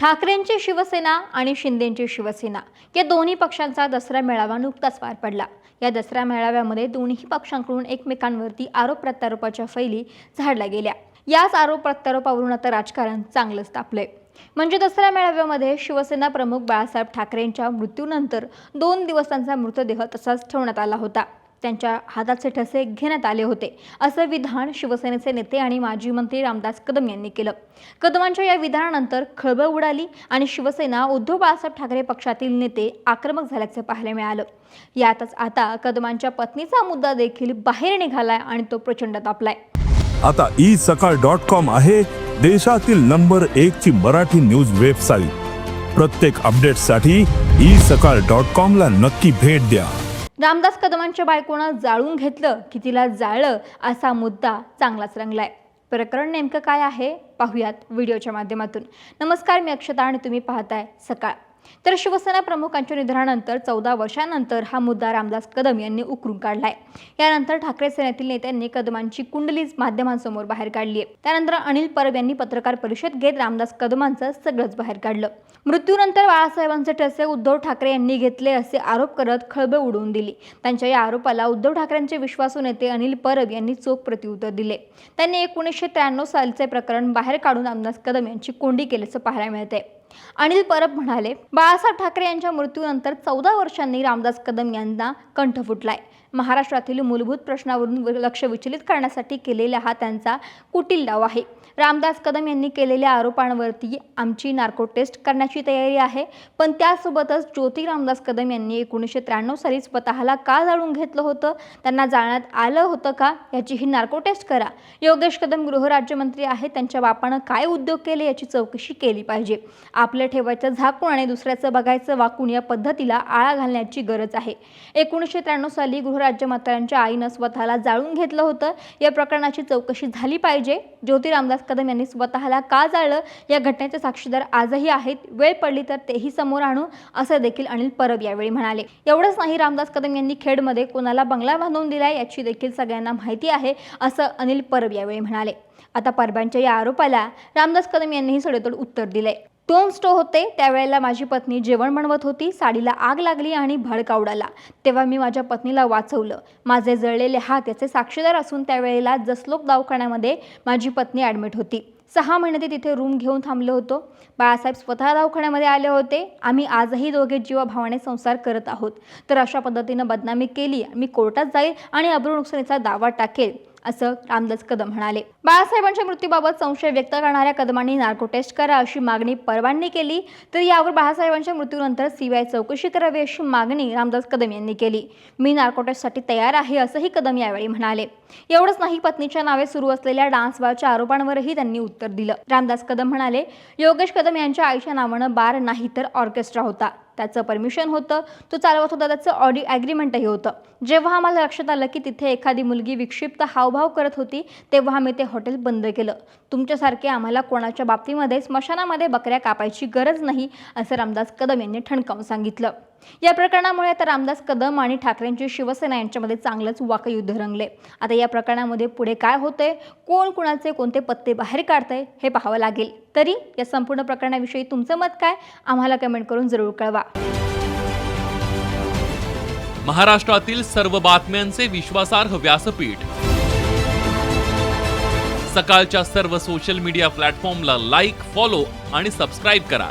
ठाकरेंची शिवसेना आणि शिंदेंची शिवसेना. या दोन्ही पक्षांचा दसरा मेळावा नुकताच पार पडला. या दसरा मेळाव्यामध्ये दोन्ही पक्षांकडून एकमेकांवरती आरोप प्रत्यारोपाच्या फैली झाडल्या गेल्या. याच आरोप प्रत्यारोपावरून आता राजकारण चांगलंच तापलंय. म्हणजे दसरा मेळाव्यामध्ये शिवसेना प्रमुख बाळासाहेब ठाकरेंच्या मृत्यूनंतर दोन दिवसांचा मृतदेह तसाच ठेवण्यात आला होता. त्यांच्या हाताचे ठसे घेण्यात आले होते. असं विधान शिवसेनेचे नेते आणि माजी मंत्री रामदास कदम यांनी केलं. कदमांच्या या विधानानंतर खळबळ उडाली आणि शिवसेना उद्धव बाळासाहेब ठाकरे पक्षातील नेते आक्रमक झाल्याचे पाहायला मिळालं. यातच आता कदमांच्या पत्नीचा मुद्दा देखील बाहेर निघालाय आणि तो प्रचंड तापलाय. आता ई सकाळ डॉट कॉम आहे देशातील नंबर एक ची मराठी न्यूज वेबसाईट. प्रत्येक अपडेटसाठी ई सकाळ डॉट कॉम ला नक्की भेट द्या. रामदास कदमांच्या बायकोनं जाळून घेतलं की तिला जाळलं असा मुद्दा चांगलाच रंगलाय. प्रकरण नेमकं काय आहे? पाहूयात व्हिडिओच्या माध्यमातून. नमस्कार मी अक्षता आणि तुम्ही पाहताय सकाळ. तर शिवसेना प्रमुखांच्या निधनानंतर चौदा वर्षानंतर हा मुद्दा रामदास कदम यांनी उकरून काढलाय. यानंतर ठाकरे सेनेतील नेत्यांनी कदमांची कुंडली माध्यमांसमोर बाहेर काढली आहे. त्यानंतर अनिल परब यांनी पत्रकार परिषद घेत रामदास कदमांचं सगळंच बाहेर काढलं. मृत्यूनंतर बाळासाहेबांचे ठसे उद्धव ठाकरे यांनी घेतले असे आरोप करत खळबळ उडवून दिली. त्यांच्या या आरोपाला उद्धव ठाकरेंचे विश्वासू नेते अनिल परब यांनी चोख प्रत्युत्तर दिले. त्यांनी एकोणीसशे त्र्याण्णव सालचे प्रकरण बाहेर काढून रामदास कदम यांची कोंडी केल्याचं पाहायला मिळते अनिल परब म्हणाले बाळासाहेब ठाकरे यांच्या मृत्यूनंतर चौदा वर्षांनी रामदास कदम यांना कंठ फुटलाय. महाराष्ट्रातील मूलभूत प्रश्नावरून लक्ष विचलित करण्यासाठी केलेला हा त्यांचा कुटील डाव आहे. रामदास कदम यांनी केलेल्या आरोपांवरती आमची नार्को टेस्ट करण्याची तयारी आहे. पण त्यासोबतच ज्योती रामदास कदम यांनी एकोणीसशे त्र्याण्णव साली स्वतःला का जाळून घेतलं होतं? त्यांना जाळण्यात आलं होतं का? याचीही नार्को टेस्ट करा. योगेश कदम गृहराज्यमंत्री आहेत. त्यांच्या बापानं काय उद्योग केले याची चौकशी केली पाहिजे. आपलं ठेवायचं झाकून आणि दुसऱ्याचं बघायचं वाकून या पद्धतीला आळा घालण्याची गरज आहे. एकोणीसशे त्र्याण्णव साली गृह गृहराज्यमंत्र्यांच्या आईनं स्वतःला जाळून घेतलं होतं. या प्रकरणाची चौकशी झाली पाहिजे. ज्योती रामदास कदम यांनी स्वतःला का जाळलं? या घटनेचे साक्षीदार आजही आहेत. वेळ पडली तर तेही समोर आणू असं देखील अनिल परब यावेळी म्हणाले. एवढंच नाही रामदास कदम यांनी खेडमध्ये कोणाला बंगला बांधून दिलाय याची देखील सगळ्यांना माहिती आहे असं अनिल परब यावेळी म्हणाले. आता परबांच्या या आरोपाला रामदास कदम यांनीही सडेतोड उत्तर दिले टोन स्टो होते त्यावेळेला माझी पत्नी जेवण बनवत होती साडीला आग लागली आणि भडका उडाला तेव्हा मी माझ्या पत्नीला वाचवलं. माझे जळलेले हात याचे साक्षीदार असून त्यावेळेला जसलोक दवाखान्यामध्ये माझी पत्नी ॲडमिट होती. सहा महिने ते तिथे रूम घेऊन थांबलो होतो. बाळासाहेब स्वतः दवाखान्यामध्ये आले होते. आम्ही आजही दोघे जीवभावाने संसार करत आहोत. तर अशा पद्धतीनं बदनामी केली मी कोर्टात जाईल आणि अब्रू नुकसानीचा दावा टाकेल. असं रामदास कदम म्हणाले. बाळासाहेबांच्या मृत्यूबाबत संशय व्यक्त करणाऱ्या कदमांनी नार्को टेस्ट करा अशी मागणी परवानगी केली तर यावर बाळासाहेबांच्या मृत्यूनंतर सीबीआय चौकशी करावी अशी मागणी रामदास कदम यांनी केली. मी नार्को टेस्टसाठी तयार आहे असंही कदम यावेळी म्हणाले. एवढंच नाही पत्नीच्या नावे सुरू असलेल्या डान्स बारच्या आरोपांवरही त्यांनी उत्तर दिलं. रामदास कदम म्हणाले योगेश कदम यांच्या आईच्या नावानं बार नाही तर ऑर्केस्ट्रा होता. त्याचं परमिशन होतं. तो चालवत होता त्याचं ऑडी ॲग्रीमेंटही होतं. जेव्हा आम्हाला लक्षात आलं की तिथे एखादी मुलगी विक्षिप्त हावभाव करत होती तेव्हा आम्ही ते हॉटेल बंद केलं. तुमच्यासारखे आम्हाला कोणाच्या बाबतीमध्ये स्मशानामध्ये बकऱ्या कापायची गरज नाही असं रामदास कदम यांनी ठणकावून सांगितलं. या प्रकरणामुळे आता रामदास कदम आणि ठाकरेंची शिवसेना यांच्यामध्ये चांगलंच वाकयुद्ध रंगले आता या प्रकरणामध्ये पुढे काय होतंय? कोण कुणाचे कोणते पत्ते बाहेर काढतंय हे पाहावं लागेल. तरी या संपूर्ण प्रकरणाविषयी तुमचं मत काय? आम्हाला कमेंट करून जरूर कळवा. महाराष्ट्रातील सर्व बातम्यांचे विश्वासार्ह व्यासपीठ. सकाळच्या सर्व सोशल मीडिया प्लॅटफॉर्मला लाईक फॉलो आणि सबस्क्राईब करा.